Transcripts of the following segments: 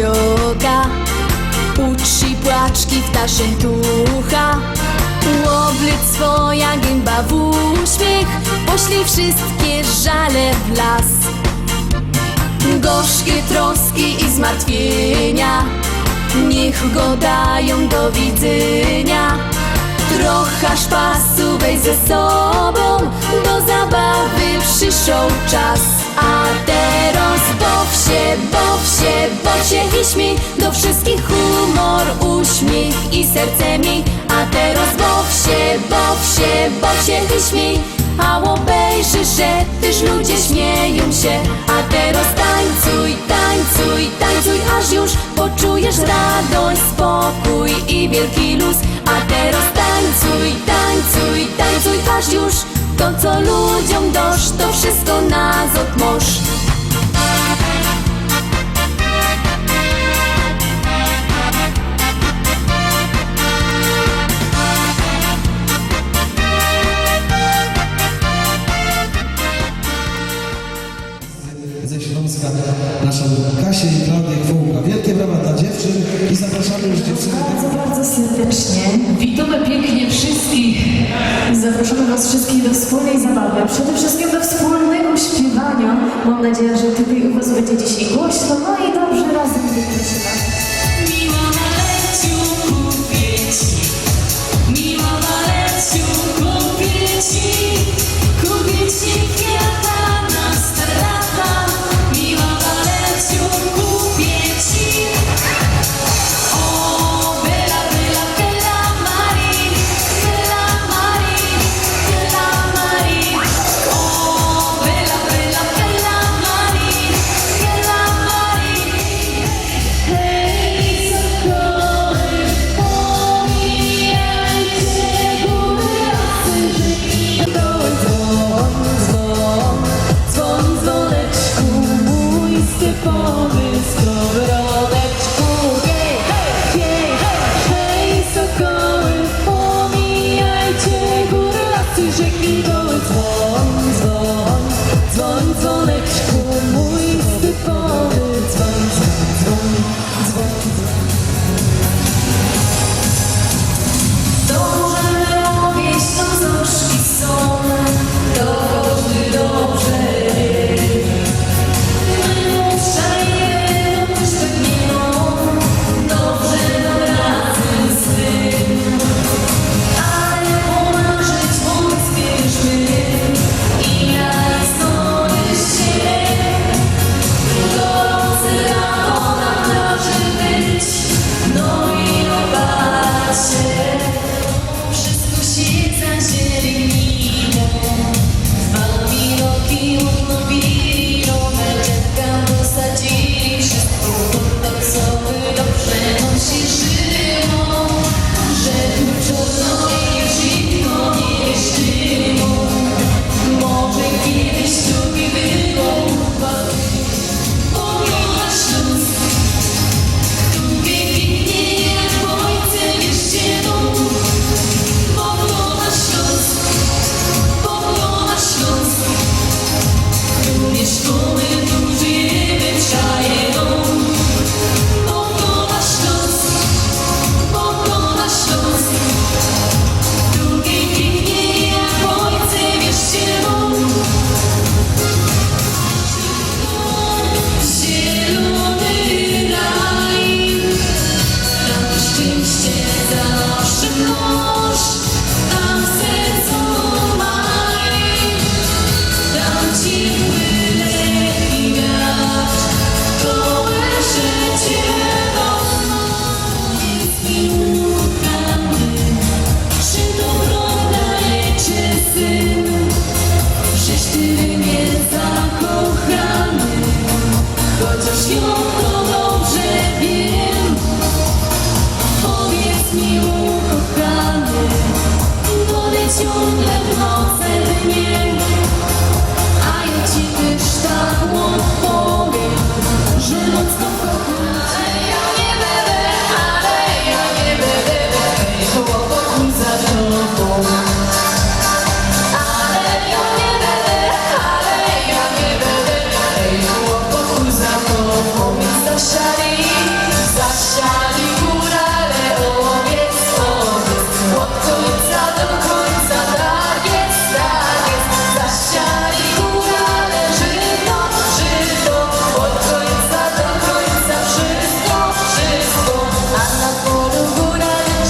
Hasioka Uczy płaczki w taszyntucha Łoblyt swoja gęba w uśmiech. Poślij wszystkie żale w las. Gorzkie troski i zmartwienia. Niech go dają do widzenia. Trochę szpasu weź ze sobą Do zabawy przyszedł czas A teraz baw się, baw się, baw się i śmiej Do wszystkich humor, uśmiech i serce miej A teraz baw się, baw się, baw się i śmiej A obejrzy, że też ludzie śmieją się. A teraz tańcuj, tańcuj, tańcuj Aż już poczujesz radość, spokój i wielki luz. A teraz tańcuj, tańcuj, tańcuj Aż już to co ludziom dosz To wszystko nazot moż ze Śląska naszą Kasię i Klaudię Wołka. Wielkie brawa dla dziewczyn i zapraszamy już dziewczyny. Bardzo, bardzo serdecznie. Witamy pięknie wszystkich. Zapraszamy Was wszystkich do Mam nadzieję, że tutaj u Was będzie dzisiaj głośno, no i dobrze razem wypoczywać.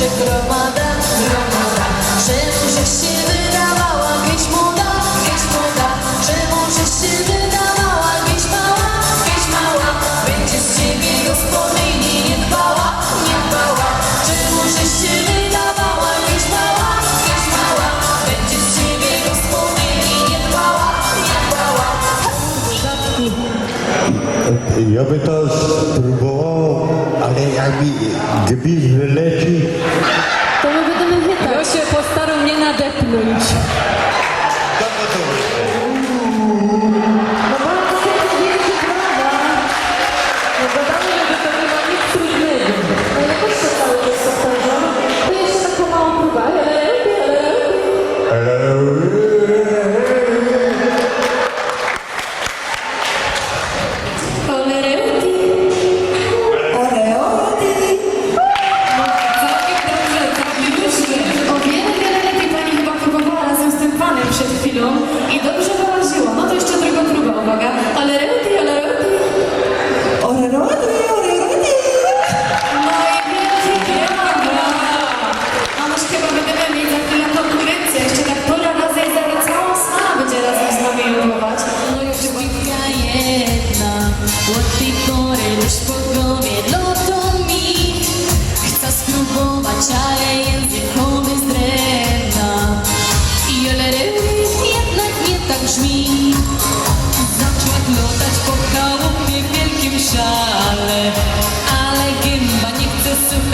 się gromada, gromada. Się wydawała gdzieś młoda, gdzieś młoda. Czemu się wydawała gdzieś mała, gdzieś mała. Będzie z ciebie nie dbała, nie się wydawała gdzieś mała, gdzieś mała. Będzie nie dbała, nie Ja by to spróbował ale jak mi gdybyś wyleci... To my będziemy chytać. Josie, postaram nie nadepnąć.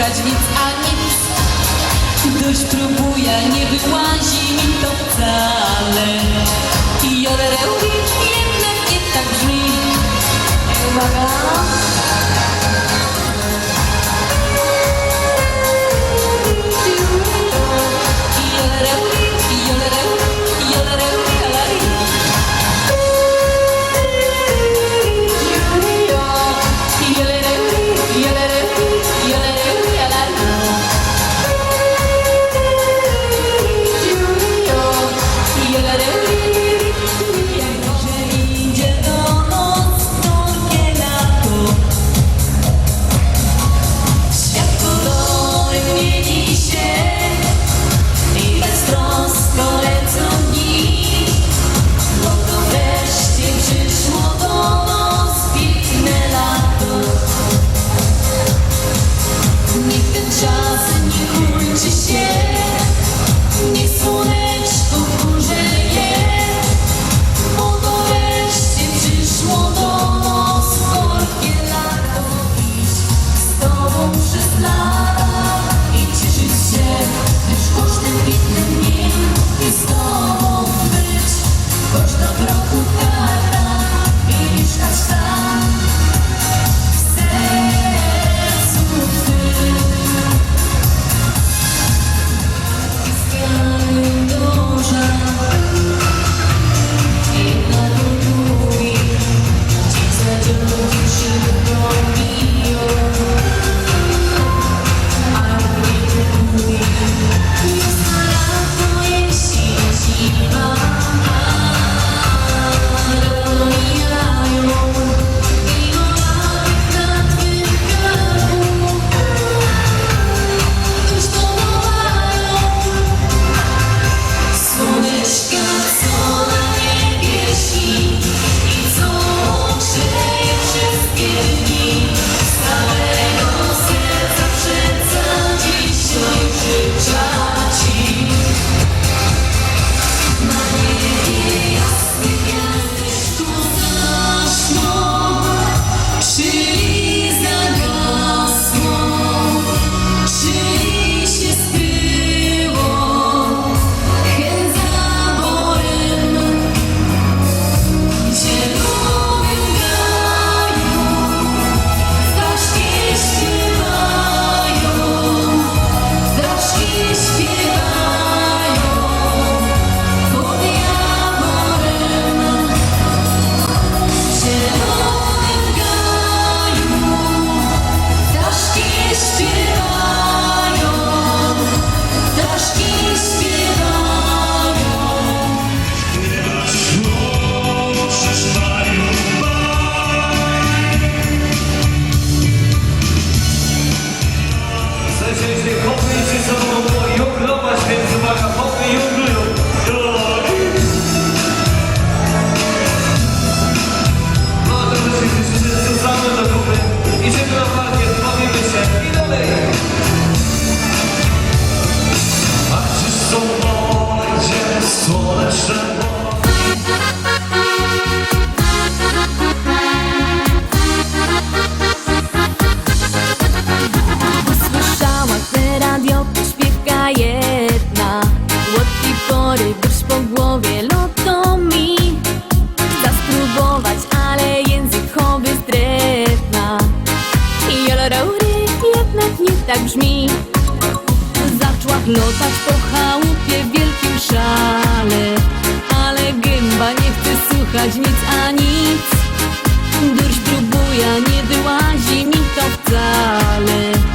szukać nic a nic. Dość próbuję, nie wyłazi mi to wcale. I jodrełki jednak nie tak brzmi. Uwaga! Lotać po chałupie w wielkim szale. Ale gęba nie chce słuchać nic a nic. Durś próbuje, nie wyłazi mi to wcale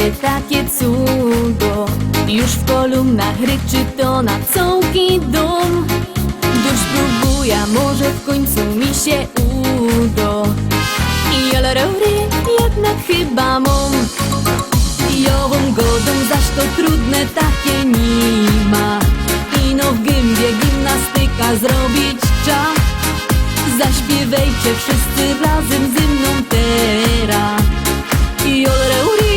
internecie takie cudo. Już w kolumnach ryczy to na całki dom. Dusz próbuje, a może w końcu mi się udo. I jolorory jednak chyba mam. Jową godą, zaś to trudne takie nie ma Ino w gębie gimnastyka zrobić trzeba Zaśpiewajcie wszyscy razem ze mną teraz. Jolreuri